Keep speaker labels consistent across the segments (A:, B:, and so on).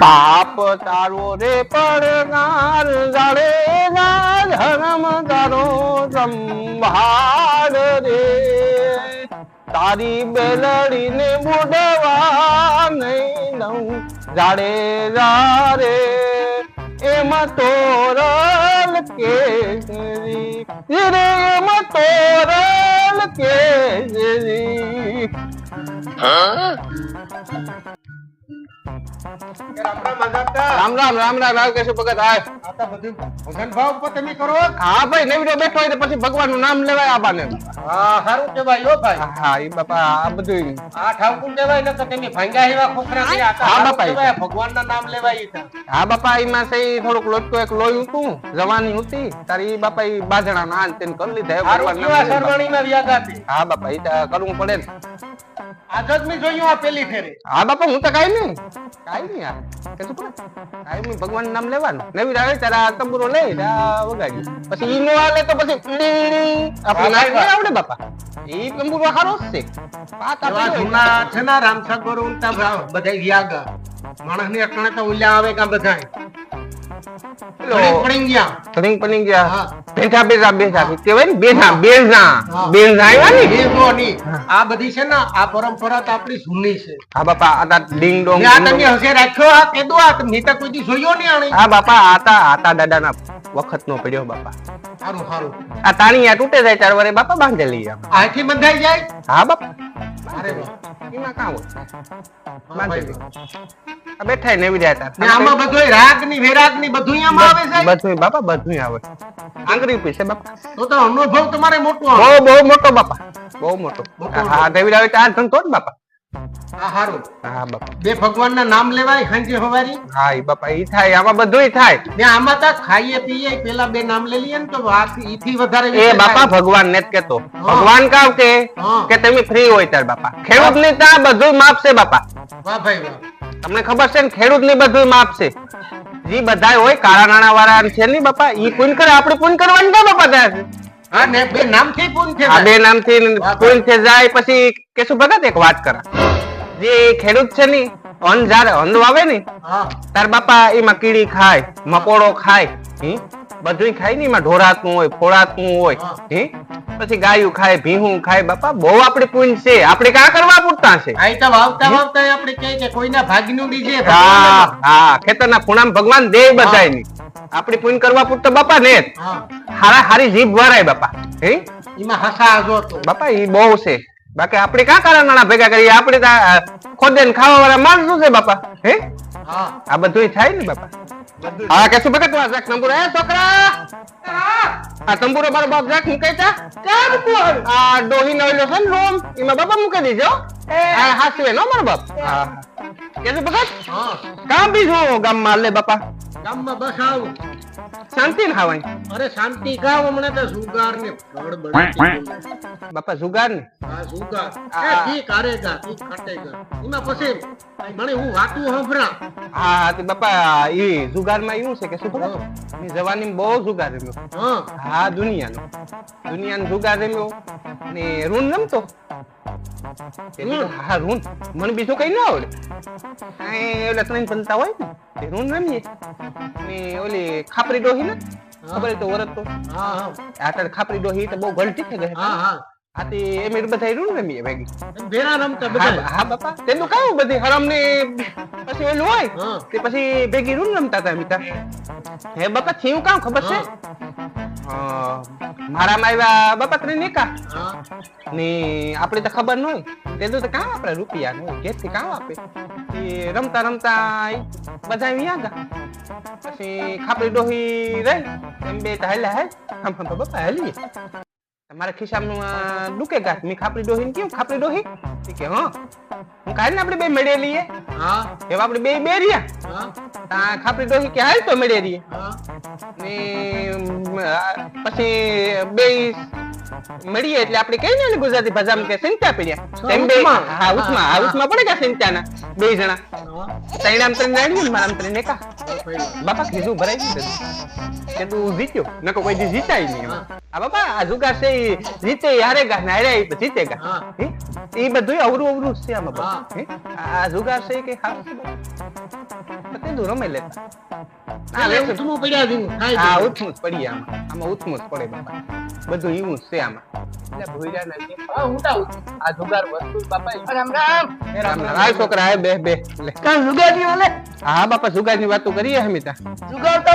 A: પાપ તારો રે પડનાર જાડે ના ધર્મ તારો સંભાળ રે. તારી બેલડીને બુડવા નહીં દઉં જાડે રે એમાં તોરલ કેસરી, રે એમાં તોરલ કેસરી. રામ રામ રામ રામ રામ કેશવ ભગત હાય.
B: આ તો બધું ભજન ભાવ ઉપર તમે કરો
A: હા ભાઈ નવીડો બેઠો હોય તો પછી ભગવાનનું નામ લેવાય આબાને.
B: હા સારું કહેવાય યો ભાઈ.
A: હા એ બાપા આ બધું
B: આ ઠાકુર ને તો તમે ભાંગ્યા એવા ખોખરા થયા આ
A: હા, બાપા.
B: ભગવાન ના નામ લેવાય
A: હા બાપા એમાં સહી થોડુંક લોટકો એક લોહી તું જવાની હતી. તારી ઈ બાપા ઈ બાજણા ના તેન કરી લીધા ભગવાન.
B: વ્યાગાતી.
A: હા બાપા તો કરવું પડે ને.
B: આ જ મેં જોયું આ પેલી ફેરે?
A: હા બાપા હું તો કાઈ નહીં. કાઈ નહીં આ. કે તું પણ? કાઈ ભગવાન નામ લેવાનું. નવી આવે ત્યારે આ તંબુરો લે આ વગાડ્યું. પછી ઈ નો આવે તો પછી આપણે નાચ નહીં આવડે બાપા. ઈ તંબુરો હારો છે. પાત
B: એવા જૂના છે ને રામસાગર ભાવ બધા વ્યાગ. માણસની અકણે તો ઉલ્યા આવે કા બધા
A: પેલો
B: પડી ગયા
A: તરિંગ પનિંગ ગયા.
B: હા.
A: બેઠા બેઠા બેઠા. કહેવાય ને? બેઠા
B: હા.
A: બેઠા આવ્યા ને?
B: આ બધી છે ને આ પરંપરા તો આપણી જૂની છે.
A: હા બાપા આ ડિંગ ડોંગ
B: આ તમે હશે રાખ્યો આ કેદો આ મેં તો કોઈ દી જોયો નહીં આણે.
A: હા બાપા આતા આતા દાદાના વખત નો પડ્યો બાપા.
B: સારું સારું.
A: આ તાણીયા તૂટે જાય ચાર વારે બાપા બાંધેલી આમ.
B: આથી બંધાઈ જાય?
A: હા બાપા.
B: અરે.
A: એમાં કાં હોય?
B: હા,
A: બાંધેલી. આ બેઠા ને એવી રહ્યા
B: ને આમાં બધુંય રાગની વેરાગની બધું આમાં આવે છે?
A: બધું બાપા બધું આવે. આંગળી પીસે બાપા.
B: તો તો અનુભવ તમારે મોટો
A: બહુ બહુ મોટો બાપા. બહુ મોટો. હા દેવી આવે ચાર ધંધો જ બાપા.
B: આ હારું.
A: હા બાપા.
B: બે ભગવાન નામ લેવાય હાંજે હવારી?
A: હા ઈ બાપા ઈ થાય આમાં બધુંય થાય.
B: ને આમાં તો ખાઈએ પીએ પેલા બે નામ લઈ લઈએ ને તો વાત ઈથી વધારે
A: એ બાપા ભગવાન ને જ કેતો. ભગવાન કાવ કે? કે તમે ફ્રી હોય ત્યારે બાપા. ખેડૂતની ત્યાં બધું માપ છે બાપા.
B: વાહ ભાઈ વાહ.
A: તમને ખબર છે ને ખેડૂતની બધું માપ છે. જે બધા હોય કાળા નાણા વાળા છે ને બાપા. ઈ પૂન કરે આપણે પૂન કરવાની ના બાપા ત્યાં
B: હા ને બે નામથી પૂન છે
A: બે નામથી
B: વાહ,
A: પૂન થઈ જાય પછી કેશું ભગત એક વાત કરા. જે ખેડૂત છે ને અન્ન જયારે અન્ન વાવે ને તાર બાપા એમાં કીડી ખાય મકોડો ખાય હી? બધું ખાય ને એમાં ઢોરાતું હોય ફોડાતું હોય
B: હે.
A: પછી ગાયું ખાય ભીહું ખાય બાપા બહુ આપણે પુણ્ય છે. આપણે કા કરવા પૂરતા છે?
B: આઈ તો વાવતા વાવતા આપણે કહે કે કોઈના ભાગનું બીજે
A: હા હા ખેતરના ખૂણામાં ભગવાન દે બધાયની. આપણે પુણ્ય કરવા પૂરતા બાપા ને હારા હારી જીભ વરાય બાપા હે?
B: એમાં હસા આજો તો.
A: બાપા એ બહુ છે. બાકી આપણે કાં કાળા નાણા ભેગા કરીએ? આપણે ખોદે ને ખાવા વાળા માણસો છે બાપા? હે? આ બધું થાય ને બાપા? હા કે શું ભગત રાખ તંબુરો હે છોકરા? આ તંબુરો મારો બાપ રાખ મૂકે છે? કેમ કોણ? આ ડોહી નો છે ને રોમ એમાં બાપા મૂકી દીજો. આ હાસવે નો મારો બાપ? હા. કે શું ભગત?
B: હા.
A: કામ બી ગામ ગામમાં લે બાપા?
B: ગામમાં બસ આવ
A: શાંતિ ને ખાવાય
B: અરે શાંતિ ગાવ હમણાં તો સુગાર ને ફળ
A: બાપા સુગાર ને?
B: હા સુગાર એ ઠીક હારેગા ઠીક ખટેગા એમાં પછી મને હું વાતું હંભરા
A: હા તે બાપા ઈ જુગારમાં એવું છે કે શું ખબર? મેં જવાની બહુ જુગાર રમ્યો
B: હા.
A: હા દુનિયાનો. દુનિયાનો જુગાર રમ્યો ને રૂન રમતો? હા રૂન મને બીજું કઈ ના આવડે. એ ત્રણ પંતા હોય ને તે રૂન રમીએ ને ઓલી ખાપરી ડોહી ને ખબર તો વરત તો.
B: હા
A: ખાપરી ડોહી તો બહુ ગલટી થઈ ગઈ.
B: હા હા.
A: આ તે એમ બધા રૂન રમીએ ભેગી.
B: ભેરા રમતા બધા
A: હા બાપા. તેનું કાયું બધી હરમ ને પછી ઓલું હોય તે પછી ભેગી રૂન રમતા હતા મિતા. હે બાપા થયું કામ ખબર છે? મારામાં આવ્યા બાપા ત્રણ એકા
B: હા.
A: ને આપણે તો ખબર ન હોય. તે તો કામ આપણે રૂપિયા નો થી કામ આપે એ રમતા રમતા બધા અહીંયા ગા. પછી ખાપડી ડોહી રહી. એમ બે તા હાલ્યા હે હમ હમ બાપા હાલીએ. તમારા ખિસ્સામાં દુકે ડૂકે મી મેં ખાપડી ડોહી ને કેવું ખાપડી ડોહી? કે હા. હું કાઢ ને આપણે બે મેળે લઈએ
B: હા.
A: એવા આપણે બે બે રહ્યા
B: હા.
A: તા ખાપડી ડોહી કે હાલ તો મેળે રહીએ
B: હા.
A: ને પછી બે મળીએ એટલે આપણે કહીએ ને ગુજરાતી ભાષામાં કે સિંચા પડ્યા તેમ બે. હા હા ઉથમાં પડે કે સિંચાના બે જણા તૈણામ ત્રણ રાડ્યું ને મારામ ત્રણ એકા બાપા કીધું ભરાઈ ગયું કે તું જીત્યો નકો કોઈ દી જીતાય નહીં આ બાપા આ જુગાર છે જીતે હારે ઈ જીતેગા
B: હા.
A: હે? એ બધું અવરું અવરું છે આ બાપા.
B: હા.
A: હે? આ જુગાર છે કે હારું છે બાપા? તો તેનું રમે લેતા આ
B: આ ઉથમું પડ્યા છે
A: હા. ઉથમું જ પડી આમાં આમાં ઉથમું જ પડે બાપા બધું એવું જ છે આમાં એટલે ભોયરા નથી. હા, હું તા આ જુગાર વસ્તુ બાપા
C: રામ રામ
A: રામ રામ. છોકરા હાય બે બે લે.
C: જુગારની ઓલે
A: હા બાપા જુગારની વાતો કરીએ હમીતા
C: જુગાર તો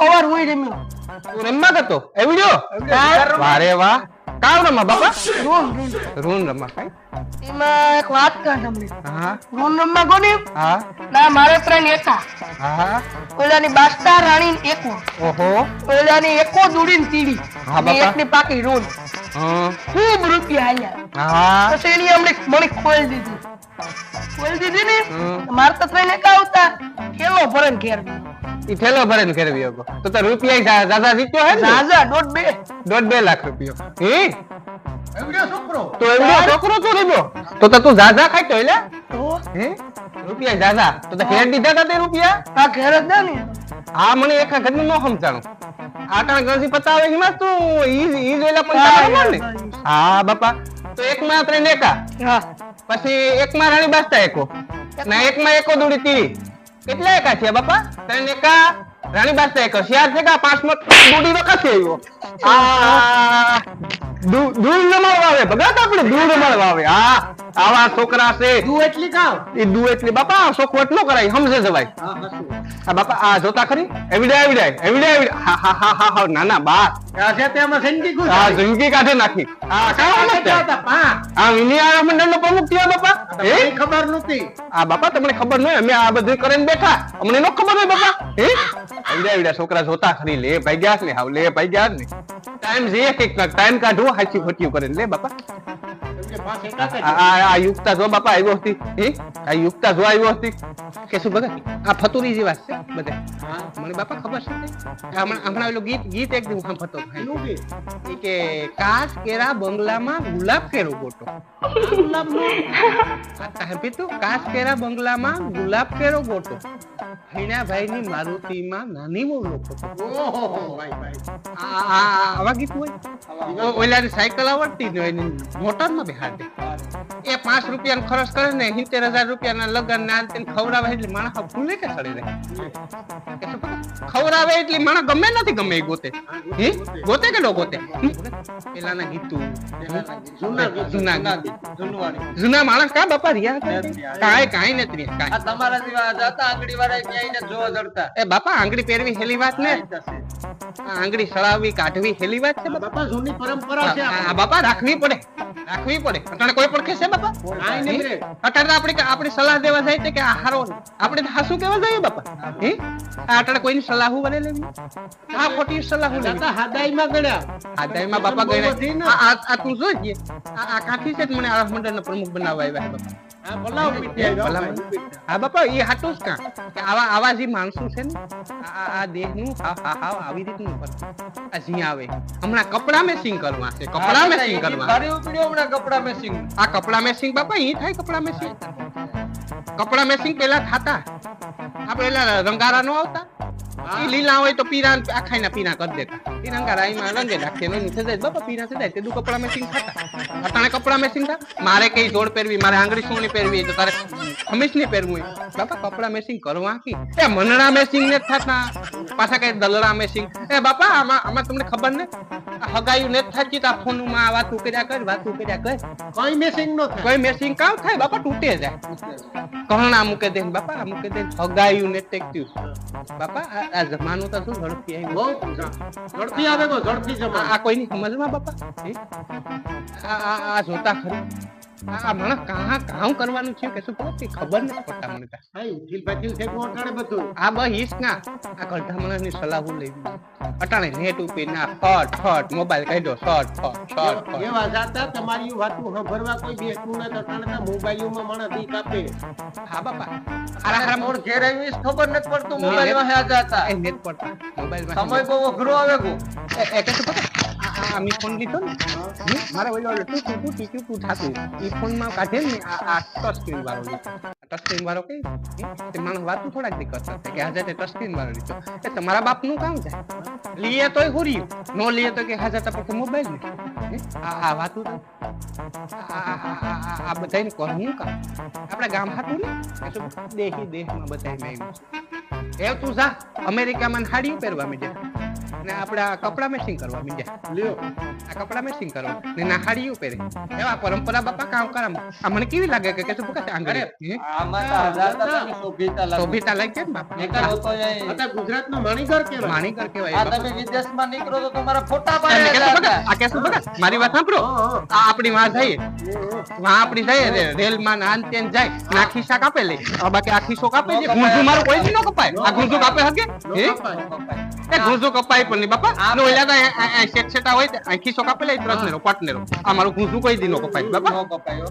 C: અવાર હોય રમ્યો
A: તું રમવા ગતો એવડ્યો. વારે વાહ કાવ રમા બાપા.
C: રોન
A: રમા કાંઈ?
C: એમાં એક વાત કહે તમને.
A: હા.
C: રોન રમવા કોની
A: હા.
C: ના મારે ફ્રેન્ડ એકા.
A: હા
C: ઓલાની બાસ્તા રાણી એકો.
A: ઓહો.
C: ઓલાની એકો દૂડીને તીડી.
A: હા, બાપા.
C: એકની પાકી રોન
A: હા
C: ખૂબ રૂપિયા આયા
A: હા
C: પછી એની અમને મણી ખોલી દીધી. ખોલી દીધી ને. મારે તો ત્રણ એકા આવતા. કેલો ભરણ ઘેર.
A: ઈ થેલો ભરે ને ફેરવી ગયો તો તો રૂપિયા દાદા જીત્યો હે ને?
C: રાજા દોઢ બે.
A: દોઢ બે લાખ રૂપિયો. હે?
B: એવડ્યો છોકરો?
A: તો એવડો છોકરો તો રીબો. તો તો તું જાજા ખાઈ એટલે હે? રૂપિયા જાજા. તો તો ઘેર દીધા તા તે રૂપિયા?
C: આ ઘેર જ ના ને.
A: હા મને એક ઘરનું નો સમજાણું. આટણ ગણસી પતાવે હિમાં તું ઈ ઈ પૈસા
C: હા,
A: ને?
C: હા,
A: હા બાપા. તો એક માં ત્રણ એકા
C: હા.
A: પછી એક માં રાણી બાસ્તા એકો. ના એક માં એકો દોડી તીરી કેટલા એકા છે બાપા? ત્રણ એકા રાણી બાસ્તા એક શિયાર છે કા પાંચમાં દોડી તો કસે આવ્યો? આ દૂર રમાડવા આવે ભગત આપણે દૂર રમાડવા આવે હા આવા છોકરા છે.
B: દૂ એટલી કાવ
A: એ દુ એટલી બાપા વટ નો કરાય સમજે જવાય
B: હા
A: આ બાપા આ જોતા ખરી? એવડે એવડે એવડે એવડે. હા હા હા હા હા ના ના બા
B: સંગી
A: આ
B: ગુજારી.
A: જિંદગી કાઢે નાખી. હા
B: આ
A: નથી. આ વિનિયા મંડળ નો પ્રમુખ થયો બાપા.
B: તમને ખબર નહોતી
A: આ બાપા તમને ખબર ન હોય અમે આ બધું કરીને બેઠા. અમને નો ખબર હોય બાપા. હે? એવડે છોકરા જોતા ખરી લે ભાઈ ગયા ને હાવ લે ભાઈ ગયા ને ટાઈમ જે એક એક ટાઈમ કાઢવો હાચી ખોટી કરીને લે બાપા. આ યુક્તા જો બાપા આવ્યો હતી હે? આ યુક્તા જો આવ્યો હતી કે શું ભગત? આ ફતુરી જેવા છે બધા. મને બાપા ખબર છે હમણાં હમણાં પેલું ગીત ગીત એક
B: દિવસ.
A: ઈ કે કાચ કેરા બંગલામાં ગુલાબ કેરો ગોટો. તો કાચ કેરા બંગલામાં ગુલાબ કેરો ગોટો. ભીણ્યાભાઈની મારુતિ માં નાની બહુ લોકો આવા ગીત હોય? ઓલા સાયકલ આવડતી જ હોય મોટરમાં બેહાડ. એ પાંચ રૂપિયા ખર્ચ કરે ને સિત્તેર હજાર રૂપિયાના લગન ને ખવડાવે એટલે માણસ ભૂલે કે સડે રહે? ખવડાવે એટલે માણસ ગમે નથી ગમે ગોતે. હે? ગોતે કે ન ગોતે? પેલા
B: ના ગીતુ.
A: જૂના માણસ કા બાપા રહ્યા કાંઈ કાંઈ નથી રહ્યા.
B: તમારા જેવા જતા આંગળી વાળા ક્યાંય જોવા જડતા.
A: એ બાપા આંગળી પહેરવી હેલી વાત ને? આંગળી સળાવવી કાઢવી હેલી વાત છે બાપા?
B: જૂની પરંપરા છે
A: બાપા રાખવી પડે. રાખવી પડે. અટાણે કોઈ પણ કહેશે બાપા. અટાણે આપણે આપણે સલાહ દેવા જાય છે કે આ હારો આપણે હાસું કેવા જાય બાપા. હે? આ અટાણે કોઈની સલાહ વરે લેવી? આ ખોટી સલાહ હું
B: લેતા હાદાઈમાં
A: ગણ્યા. હાદાઈમાં બાપા
B: ને.
A: આ આ- આ તું જોઈએ આ આ કાઠી છે મને આરસ મંડળનો પ્રમુખ બનાવવા આવ્યા બાપા.
B: આ ભલાઉ પીટ્યા, જો
A: ભલામણ.
B: ભાઈ.
A: હા બાપા એ હાટું જ કાં? કે આવા આવા જે માણસો છે ને આ- આ આ દેહનું હાવ હાવ હાવ આવી રીતનું આ જી આવે. હમણાં કપડા મેસિંગ કરવા છે. કપડા મેસિંગ કરવા.
B: ભારે ઉપડ્યો હમણાં કપડા મેસિંગ
A: આ કપડા મેસિંગ બાપા ઈ થાય કપડા મેસિંગ કપડા મેસિંગ પેલા થાતા. આપણે પેલા રંગારા નો આવતા? લીલા હોય તો પીરા આખાઈ ના પીરા કરી દેતા પીરા એમાં રંગે રાખે એનું નીચે જાય બાપા પીરા થઈ જાય તે દુ કપડા મેચિંગ થતા અટાણે કપડા મેચિંગ થા મારે કઈ જોડ પહેરવી મારે આંગળી સોની પહેરવી તો તારે ખમીસની પહેરવું બાપા કપડા મેચિંગ કરવા કી એ મનડા મેચિંગ ને થતા પાછા કઈ દલડા મેચિંગ એ બાપા આમાં આમાં તમને ખબર ને હગાયું ને થાતી તા ફોનમાં વાતું કર્યા કર વાત કર્યા કર
B: કોઈ મેસિંગ નો થાય
A: કોઈ મેસિંગ કામ થાય બાપા તૂટે જાય કહણા મૂકે દે બાપા મૂકે દે હગાયું ને ટેક્યું બાપા આ- જમાનો તો શું ઝડપી આવી
B: બહુ ઝડપી. આવે તો ઝડપી જમા
A: આ કોઈની સમજમાં બાપા? આ આ જોતા ખરી. આ આ માણસ કાં કરવાનું છે કે શું ખબર ખબર નથી પડતા મને તો.
B: ભાઈ ઉઠીલ પાટીલ છે અટાણે બધું
A: આ બહીસ ના આ કઢા માણસની સલાહ હું લેવી અટાણે નેટ ઉપર ના ફટ ફટ મોબાઈલ કાઢ્યો શોર્ટ ફટ શોર્ટ ફટ
B: એવા જાતા તમારી વાતું સાંભળવા કોઈ બેસતું નથી અટાણે તો મોબાઈલોમાં માણસ ઈ કાપે
A: હા બાપા હારા હારા
B: મોર ઘેર આવીશ ખબર નથી પડતું
A: મોબાઈલમાં
B: હે જાતા
A: એ નેટ પડતા મોબાઈલમાં
B: સમય બહુ અઘરો આવે ગો
A: એ કે શું ફોન લીધો ને? હમ? મારે ઓલો ઓલો ટુ ટુ ટુ ટુ થાતું ઈ ફોનમાં કાઢે ને, આ ટચ સ્ક્રીન વાળો ટચ સ્ક્રીન વાળો કઈ? તે માણસ વાતું થોડાક દી કરતા કે હાજર ટચ સ્ક્રીન વાળો લીધો. એ તમારા બાપનું કામ છે. લીએ તોય હુરી નો લીએ તો કે હાજર પછી મોબાઈલ ને આ આ વાતું આ બધાને કરવું કામ? આપણા ગામ હાટું ને? દેહી દેહમાં બધાય મેં એ તું જા. અમેરિકામાં હાડીઓ પહેરવા માંડ્યા ને આપડા કપડા મેચિંગ કરવા માંડ્યા.
B: લ્યો
A: આ કપડા મેચિંગ કરવા ને ના હાડીઓ પહેરે એવા પરંપરા બાપા કામ કરામ આ મને કેવી લાગે કે કે આંગળે?
C: તો ટકાની શોભિતા લાગે.
A: ને બાપા?
C: ગુજરાત નો
B: અત્યારે ગુજરાતનો માણીગર કહેવાય.
C: આ તમે વિદેશમાં નીકળો તો તમારા ફોટા પાડે
A: આ કહેશું બગા, મારી વાત સાંભળો. આ આપણી માં જઈએ વાં આપણી જઈએ રેલમાં નાન તેન જાય. નાખી શાક આપે લે. બાકી આખી શોક આપે છે ગુંજુ મારું કોઈ ન કપાય. આ ગુંજુ કાપે હકે હે? એ ગુંજુ કપાય પણ નહીં બાપા. નો ઓલા તો આ- આ- આ શેકશેટા હોય તે આ ખિસ્સો કાપે લે પ્રશ્નેરો પટનેરો. આ મારું ગુંજુ કોઈ દી ન કપાય બાપા.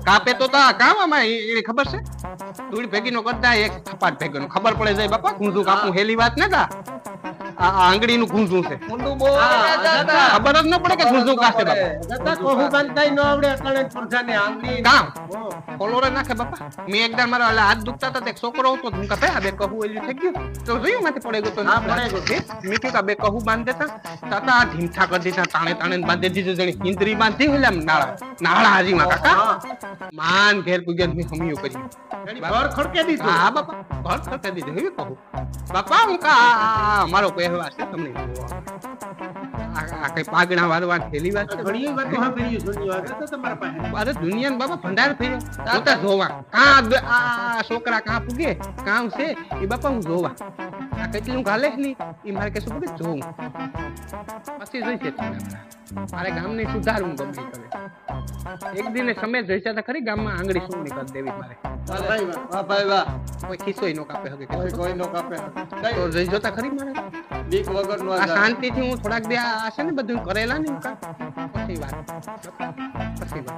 A: કાપે તો તા કામ આમાં એ- ખબર છે? તુડી ભેગી નો કરતા એક થપાટ ભેગો નો ખબર પડે જાય બાપા ગુંજુ કાપું હેલી વાત ને તા. આંગળીનું ગુંજુ છે. ખબર જ ન પડે કે ગુંજુ કાશે કામ કોલોરે નાખે બાપા. મેં એકદમ મારા એટલે હાથ દુખતા હતા એક છોકરો હતો. હું કહે આ બે કહું એલું થઈ ગયું. તો જોયું માથે પડે ગયો તો
B: ના પડે ગયું.
A: મેં કીધું બે કહું બાંધ દેતા. તાતા આ ઢીમઠા કરી દીધા તાણે તાણે બાંધી દીધું. જણી ઇન્દ્રી બાંધી હોય એમ નાળા નાળા હાજીમાં કાકા માન ઘેર પૂજન મેં હમિયું કર્યું
B: ઘર ખડકે દીધું.
A: હા બાપા ઘર ખડકે દીધું. કહું. બાપા હું કા આ- આ- આ મારો પહેરવા છે તમને આ આ કઈ પાગણા વાળવા થેલી વાત
B: ઘણી વાતો સાંભળી જૂની વાત તો તમારા પાસે.
A: અરે દુનિયાને બાબા ભંડાર ફેર્યો. હું તો જોવા. કા આ છોકરા કા પૂગે કામ છે? એ બાપા હું જોવા. આ કેટલું ગાલે ની? એ મારે કશું પૂગે જોવું પછી જોઈ છે મારે ગામને સુધારવું ગમે કરે. એક દિને સમય જોઈશે તો ખરી ગામમાં આંગળી શું કરી દેવી મારે.
B: વાહ ભાઈ વાહ.
C: વાહ ભાઈ વાહ.
A: કોઈ ખિસ્સોય નો કાપે હકે
C: કોઈ નો કાપે.
A: તો જોઈ જોતા ખરી મારે?
C: બીક
A: આ શાંતિથી હું થોડાક દે આ છે ને બધું કરેલા ને પછી વાત. પછી વાત.